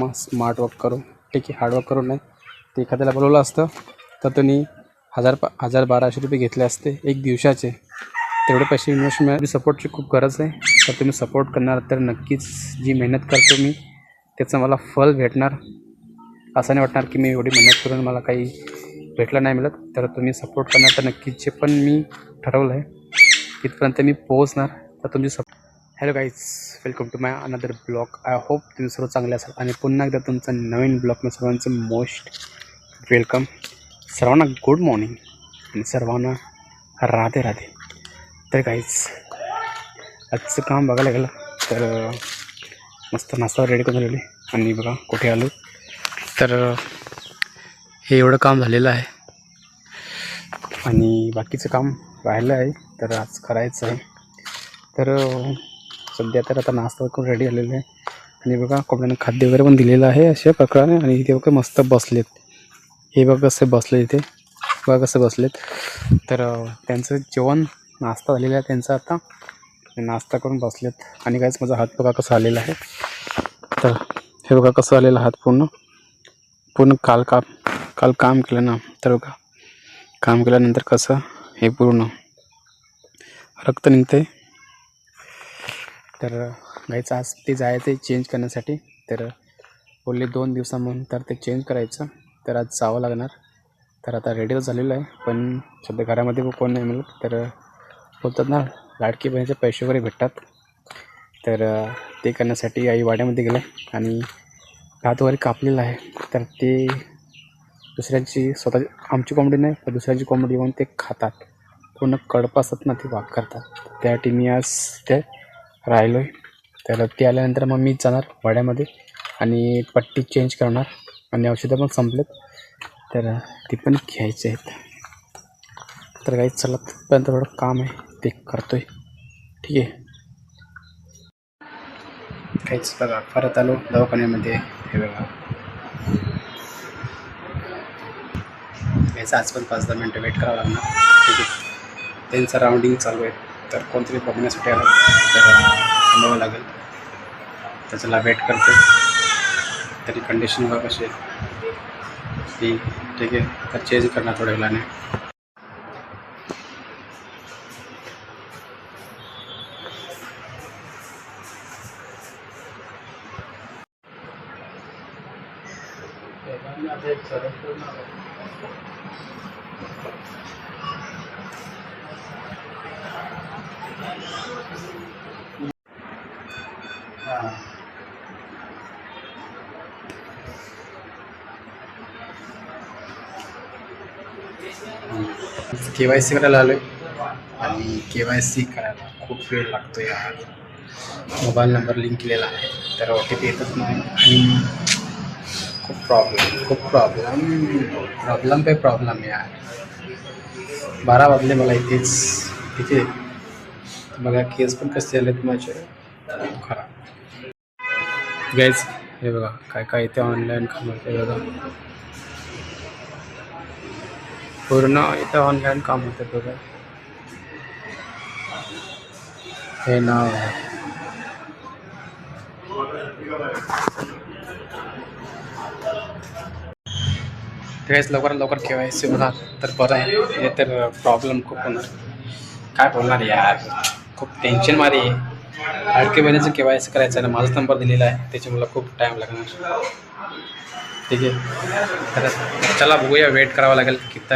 मग smart work करून ठीक आहे हार्डवर्क करून नाही ते एखाद्याला बोलवलं असतं तर त्यांनी हजार पा हजार बाराशे रुपये घेतले असते एक दिवसाचे. तेवढे पैसे इन्व्हेस्ट मिळाले. सपोर्टची खूप गरज आहे. तर तुम्ही सपोर्ट करणार तर नक्कीच जी मेहनत करतो मी त्याचं मला फल भेटणार. असं नाही वाटणार की मी एवढी मेहनत करून मला काही भेटलं नाही मिळत. तर तुम्ही सपोर्ट करणार तर नक्कीच. जे पण मी ठरवलं आहे तिथपर्यंत मी पोहोचणार. तर तुमची सप hello guys welcome to my another blog I hope तुम्ही सर्व चांगले असाल आणि पुन्हा एकदा तुमचं नवीन ब्लॉग सर्वांचं मोस्ट वेलकम सर्वांना गुड मॉर्निंग आणि सर्वांना राधे राधे. तर काहीच आजचं काम बघायला गेलं तर मस्त नाश्ता रेडी करून झालेली आणि बघा कुठे आलो? तर हे एवढं काम झालेलं आहे. आणि बाकीचं काम राहिलं आहे तर आज करायचं आहे. तर सध्या तर आता नाश्ता करून रेडी झालेलं आहे. आणि बघा कोंबड्यांना खाद्य वगैरे पण दिलेलं आहे अशा प्रकारे. आणि इथे बघा मस्त बसलेत. हे बघा कसे बसले इथे. बघा कसं बसलेत. तर त्यांचं जेवण नाश्ता झालेला आहे त्यांचा आता. नाश्ता करून बसलेत. आणि काहीच माझा हात बघा कसा आलेला आहे. तर हे बघा कसं आलेलं हात पूर्ण. पूर्ण काल काम काल काम केलं ना. तर बघा काम केल्यानंतर कसं हे पूर्ण रक्त निघते तर गाईचं आज ते जायचं आहे चेंज करण्यासाठी. तर बोलले दोन दिवसानंतर ते चेंज करायचं. तर आज जावं लागणार. तर आता रेडी तर झालेलं आहे पण सध्या घरामध्ये पण कोण नाही मिळत तर बोलतात ना लाडकी बहिणीचे पैसे वगैरे भेटतात. तर ते करण्यासाठी आई वाड्यामध्ये गेलं आणि हात वगैरे कापलेलं आहे. तर ते दुसऱ्यांची स्वतः आमची कोंबडी नाही तर दुसऱ्यांची कोंबडी येऊन ते खातात. पूर्ण कडपासत असतात ना ते वाघ करतात. त्यासाठी मी आज ते राहिलो आहे तर ते आल्यानंतर मग मीच जाणार वाड्यामध्ये आणि पट्टी चेंज करणार. आणि औषधं पण संपलेत. तर ती पण घ्यायची आहेत. तर काही चला पण थोडं काम आहे. ते करतोय. ठीक आहे? काहीच बघा परत आलो दवाखान्यामध्ये. हे बघा. याचं आज पण पाच दहा मिनटं वेट करावं लागणार. ठीक आहे. त्यांचं राऊंडिंग चालू आहे. तर कोणतरी बघण्यासाठी आलं तर थांबावं लागेल. त्याच्याला वेट करतो. तरी कंडिशन बघ कशी आहे? ती ठीक आहे. तर चेंज करणार थोड्या वेळाने. के वाय सी करायला आलो आहे आणि के वाय सी करायला खूप वेळ लागतो या मोबाईल नंबर लिंक केलेला आहे तर ओ टी पी येतच नाही. आणि खूप प्रॉब्लेम खूप प्रॉब्लेम प्रॉब्लेम पे प्रॉब्लेम यार. बारा वाजले मला इथेच इथे. बघा केस पण कसे आलेत माझे. खराब गॅस हे बघा काय काय इथे ऑनलाईन काम होते बघा. पूर्ण इथं ऑनलाईन काम होतं बघा. हे नाव त्यावेळेस लवकरात लवकर लवकर केवायसी होणार तर बरं आहे. हे तर प्रॉब्लेम खूप होणार. काय बोलणार यार? खूप टेन्शन मारी आहे. लाडके महिन्याचं के वाय सी करायचं आहे ना माझाच नंबर दिलेला आहे. त्याच्यामुळे खूप टाईम लागणार. ठीक आहे? तर चला बघूया वेट करावा लागेल किती.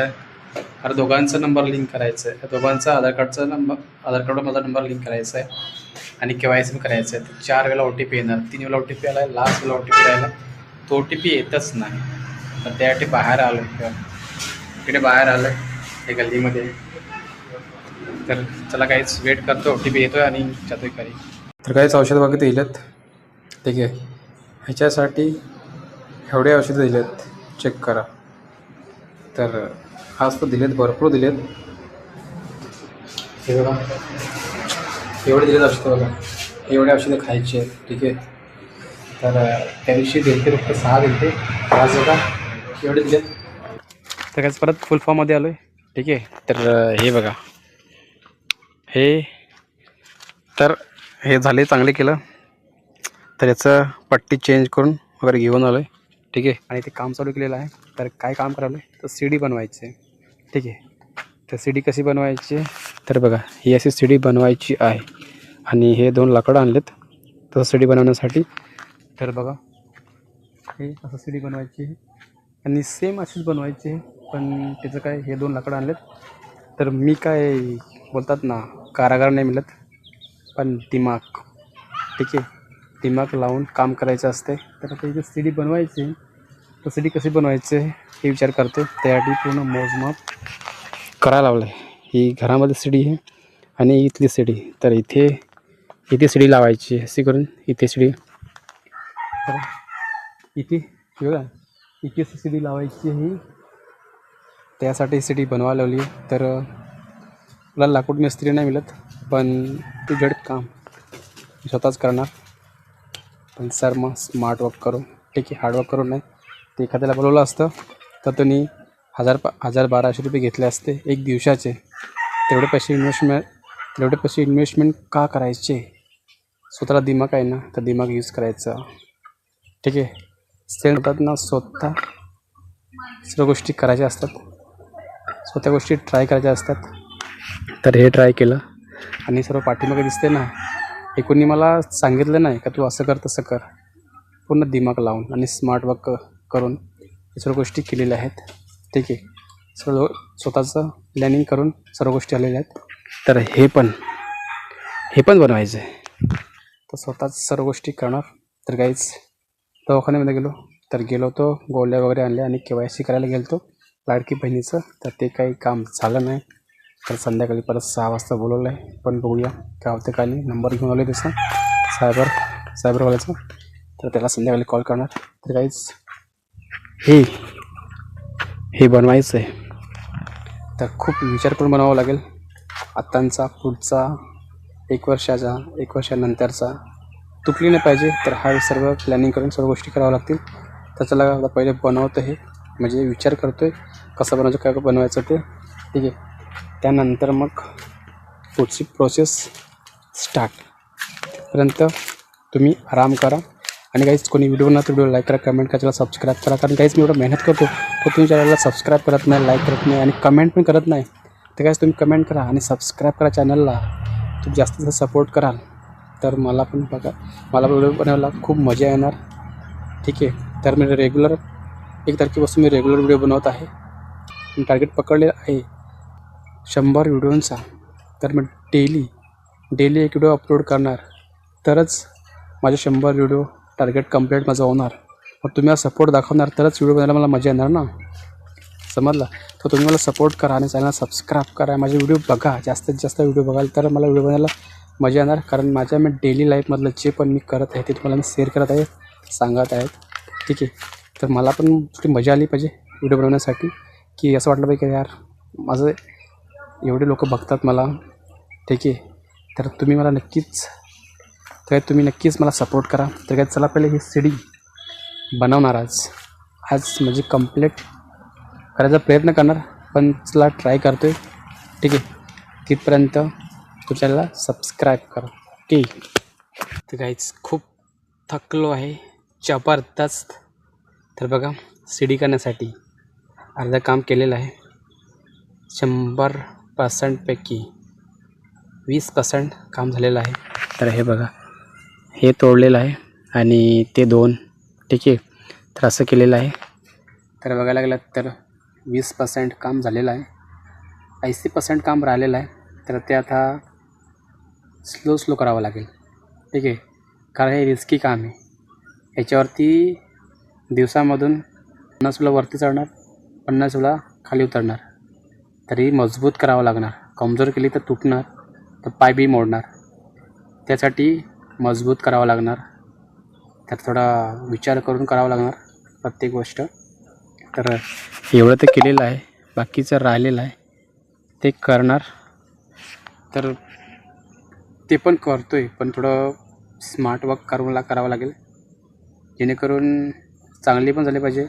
अरे दोघांचा नंबर लिंक करायचं आहे. दोघांचा आधार कार्डचा नंबर आधार कार्डवर माझा नंबर लिंक करायचा आहे. आणि के वाय सी पण करायचं आहे. तर चार वेळेला ओ टी पी येणार. तीन वेळेला ओ टी पी आला लास्ट वेळेला ओ टी पी राहिला. तो ओ टी पी येतच नाही. तर त्यासाठी बाहेर आलो. इकडे बाहेर आलो हे गल्लीमध्ये. तर चला काहीच वेट करतो. ओ टी पी येतोय आणि चातोय करी तर काहीच औषध वगैरे दिलेत ठीक आहे. ह्याच्यासाठी एवढे औषधं दिलेत. चेक करा. तर आज तर दिलेत भरपूर दिलेत. हे बघा. एवढे दिलेत औषधं बघा. एवढे औषधं खायचे आहेत. ठीक आहे. तर त्या दिवशी दिलते फक्त सहा दिलते आज बघा. एवढे तर परत फुल फॉर्ममध्ये आलो आहे ठीक आहे. तर हे बघा. हे तर हे झाले चांगले केलं. तर याचं पट्टी चेंज करून वगैरे घेऊन आलो आहे ठीक आहे. आणि ते काम चालू केलेलं आहे. तर काय काम करायला आहे तर सी डी बनवायची. आहे ठीक आहे. तर सी डी कशी बनवायची? तर बघा ही अशी सी डी बनवायची आहे. आणि हे दोन लाकडं आणलेत. तसं सी डी बनवण्यासाठी. तर बघा. हे असं सी डी बनवायची? आहे आणि सेम अशीच बनवायची पण त्याचं काय हे दोन लाकडं आणलेत. तर मी काय बोलतात ना कारागार नाही मिळत. पण दिमाग. ठीक आहे? दिमाग लावून काम करायचं असते तर आता इथे सी डी बनवायची तर सी डी कशी बनवायची आहे हे विचार करतो त्यासाठी पूर्ण मोजमाप करायला लावलं आहे ही घरामध्ये सी डी आहे आणि इथली सी डी तर इथे इथे सी डी लावायची अशी करून इथे सी डी तर इथे बघा. इथे सी डी लावायची आहे त्यासाठी सी डी बनवा लावली. तर मला लाकूड मिस्त्री नाही मिळत पण ते जड काम. स्वतःच करणार. पण सर मग स्मार्ट वर्क करू. ठीक आहे हार्डवर्क करून नाही ते एखाद्याला बोलवलं असतं तर त्यांनी हजार पा हजार बाराशे रुपये घेतले असते एक दिवसाचे. तेवढे पैसे इन्व्हेस्टमेंट तेवढे पैसे इन्व्हेस्टमेंट का करायचे? स्वतःला दिमाग आहे ना तर दिमाग यूज करायचा. ठीक आहे. सेल ना स्वतः सर्व गोष्टी करायच्या असतात. स्वतः गोष्टी ट्राय करायच्या असतात. तर हे ट्राय केलं आणि सर्व पाठीमागे दिसते ना. एकूणी मला सांगितलं नाही का तू असं कर तसं कर. पूर्ण दिमाग लावून आणि स्मार्ट वर्क करून हे सर्व गोष्टी केलेल्या आहेत. ठीक आहे. सर्व स्वतःचं प्लॅनिंग करून सर्व गोष्टी आलेल्या आहेत. तर हे पण हे पण बनवायचं आहे तर स्वतःच सर्व गोष्टी करणार तर काहीच दवाखान्यामध्ये गेलो तर गेलो होतो गोळ्या वगैरे आणल्या आणि के वाय सी करायला गेलो होतो लाडकी बहिणीचं तर ते काही काम झालं नाही. तर संध्याकाळी परत सहा वाजता बोलवलं आहे. पण बघूया काय होतं काय नाही. नंबर घेऊन आले तसं सायबर सायबरवाल्याचा. तर त्याला संध्याकाळी कॉल करणार. तर काहीच हे हे बनवायचं आहे. तर खूप विचार करून बनवावं लागेल. आत्तांचा पुढचा एक वर्षाचा एक वर्षानंतरचा. तुटली नाही पाहिजे तर हा सर्व प्लॅनिंग करून सर्व गोष्टी कराव्या लागतील. तर चला आता पहिले बनवतो हे म्हणजे विचार करतो आहे कसं बनवायचं काय बनवायचं ते. ठीक आहे. त्यानंतर मग पुढची प्रोसेस स्टार्ट पर्यंत तुम्ही आराम करा. आणि काहीच कोणी व्हिडिओ ना तर व्हिडिओ लाईक करा कमेंट करा सबस्क्राईब करा. कारण काहीच मी एवढं मेहनत करतो. तर तुम्ही चॅनलला सबस्क्राईब करत नाही लाईक करत नाही आणि कमेंट पण करत नाही. तर काहीच तुम्ही कमेंट करा आणि सबस्क्राईब करा चॅनलला. तुम्ही जास्तीत जास्त सपोर्ट कराल. तर मला पण बघा मला व्हिडिओ बनवायला खूप मजा येणार. ठीक आहे तर मी रेग्युलर एक तारखेपासून मी रेग्युलर व्हिडिओ बनवत आहे. मी टार्गेट पकडलेलं आहे शंभर व्हिडिओंचा. तर मी डेली डेली एक व्हिडिओ अपलोड करणार. तरच माझे शंभर व्हिडिओ टार्गेट कंप्लीट माझं होणार. मग तुम्ही मला सपोर्ट दाखवणार तरच व्हिडिओ बनायला मला मजा येणार ना? समजलं? तर तुम्ही मला सपोर्ट करा आणि चॅनल सबस्क्राईब करा. माझे व्हिडिओ बघा जास्तीत जास्त व्हिडिओ बघाल तर मला व्हिडिओ बनायला मजा येणार. कारण माझ्या मी डेली लाईफमधलं जे पण मी करत आहे ते तुम्हाला मी शेअर करत आहे सांगत आहेत ठीक आहे? तर मला पण थोडी मजा आली पाहिजे व्हिडिओ बनवण्यासाठी. की असं वाटलं पाहिजे की यार माझं एवढे लोक बघतात मला. ठीक आहे? तर तुम्ही मला नक्कीच तर तुम्ही नक्कीच मला सपोर्ट करा. तर काय चला पहिले ही सी डी बनवणार आज. आज म्हणजे कंप्लीट करायचा प्रयत्न करणार पण चला ट्राय करतो आहे ठीक आहे? तिथपर्यंत तुमच्याला सबस्क्राईब करा. ओके तर काहीच खूप थकलो आहे. जबरदस्त. तर बघा सीडी करण्यासाठी अर्धं काम केलेलं आहे. शंभर पर्सेंटपैकी वीस पर्सेंट काम झालेलं आहे. तर हे बघा हे तोडलेलं आहे आणि ते दोन ठीक आहे. तर असं केलेलं आहे. तर बघायला गेलं तर वीस पर्सेंट काम झालेलं आहे. ऐंशी पर्सेंट काम राहिलेलं आहे. तर ते आता स्लो स्लो करावं लागेल. ठीक आहे? कारण हे रिस्की काम आहे. याच्यावरती दिवसामधून पन्नास वेळा वरती चढणार पन्नास वेळा खाली उतरणार. तरी मजबूत करावं लागणार. कमजोर केली तर तुटणार तर पाय बी मोडणार. त्यासाठी मजबूत करावं लागणार. त्यात थोडा विचार करून करावं लागणार प्रत्येक गोष्ट. तर एवढं तर केलेलं आहे. बाकीचं राहिलेलं आहे. ते करणार. तर ते पण करतो आहे पण थोडं स्मार्ट वर्क करून ला करावं लागेल. जेणेकरून चांगली पण झाली पाहिजे.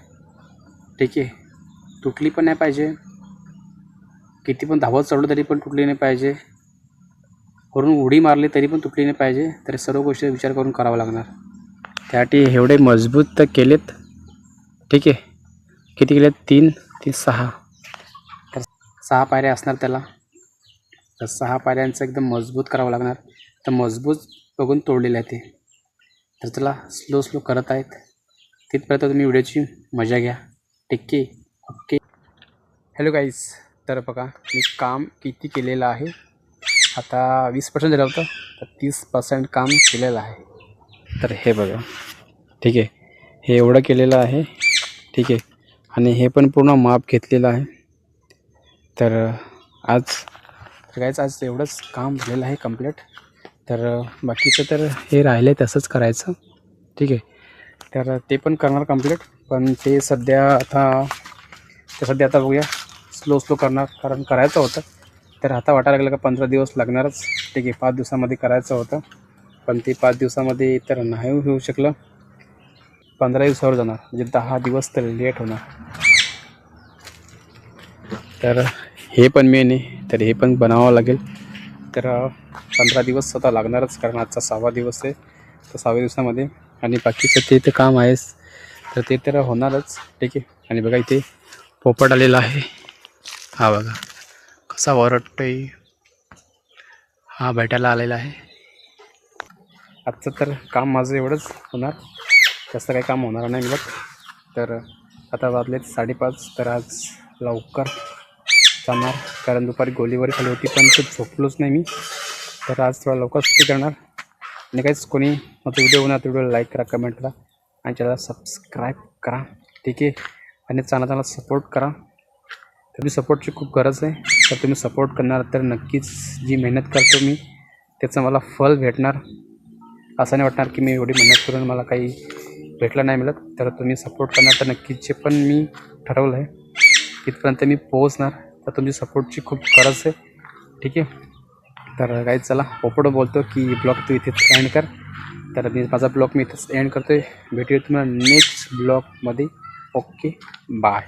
ठीक आहे. तुटली पण नाही पाहिजे. किती पण धावत चढलो तरी पण तुटली नाही पाहिजे. वरून उडी मारली तरी पण तुटली नाही पाहिजे. तर सर्व गोष्टी विचार करून करावा लागणार. त्यासाठी एवढे मजबूत तर केलेत. ठीक आहे. किती केलेत? तीन तीन सहा. तर सहा पायऱ्या असणार त्याला. तर सहा पायऱ्यांचं एकदम मजबूत करावं लागणार. तर मजबूत बघून तोडलेलं आहे ते. तर त्याला स्लो स्लो करत आहेत. तिथपर्यंत तुम्ही व्हिडिओची मजा घ्या. टिक्के ओके. हॅलो गाईज तर बघा मी काम किती केलेलं आहे? आता वीस पर्सेंट झालं होतं तर तीस पर्सेंट काम केलेलं आहे. तर हे बघा ठीक आहे. हे एवढं केलेलं आहे ठीक आहे. आणि हे पण पूर्ण माप घेतलेलं आहे. तर आज तर काहीच आज एवढंच काम झालेलं आहे कंप्लीट तर बाकीचं तर हे राहिलं आहे तसंच करायचं. ठीक आहे. तर ते पण करणार कंप्लीट पण ते सध्या आता ते सध्या आता बघूया. स्लो स्लो करणार. कारण करायचं होतं. तर आता वाटायला लागलं का पंधरा दिवस लागणारच. ठीक आहे. पाच दिवसामध्ये करायचं होतं. पण ते पाच दिवसामध्ये तर नाही होऊ शकलं. पंधरा दिवसावर जाणार. म्हणजे दहा दिवस तर लेट होणार. तर हे पण मेन आहे. तर हे पण बनावं लागेल. तर पंधरा दिवस स्वतः लागणारच कारण आजचा सहावा दिवस आहे. तर सहाव्या दिवसामध्ये आणि बाकीचं ते तर काम आहेच तर ते तर होणारच. ठीक आहे. आणि बघा इथे पोपट आलेला आहे. हा बघा. कसा वरटतोय हा भेटायला आलेला आहे. आजचं तर काम माझं एवढंच होणार. जास्त काही काम होणार नाही मिळत तर आता वाजलेत साडेपाच. तर आज लवकर जाणार. कारण दुपारी गोलीबारी खाली होती पण ते झोपलोच नाही मी. तर आज थोडा लवकर सुट्टी करणार. आणि काहीच कोणी माझा व्हिडिओ होणार व्हिडिओ लाईक करा कमेंट करा. आणि त्याला सबस्क्राईब करा. ठीक आहे? आणि चांगला सपोर्ट करा. तुम्ही सपोर्टची खूप गरज आहे. तर तुम्ही सपोर्ट करणार तर नक्कीच जी मेहनत करतो मी त्याचं मला फल भेटणार. असं नाही वाटणार की मी एवढी मेहनत करून मला काही भेटलं नाही मिळत. तर तुम्ही सपोर्ट करणार तर नक्कीच. जे पण मी ठरवलं आहे तिथपर्यंत मी पोहोचणार. तर तुमची सपोर्टची खूप गरज आहे. ठीक आहे? तर काही चला पोपट बोलतो की ब्लॉग तू इथेच एंड कर. तर मी माझा ब्लॉग मी इथेच एंड करतो आहे भेटूया तुम्हाला नेक्स्ट ब्लॉगमध्ये. Okay bye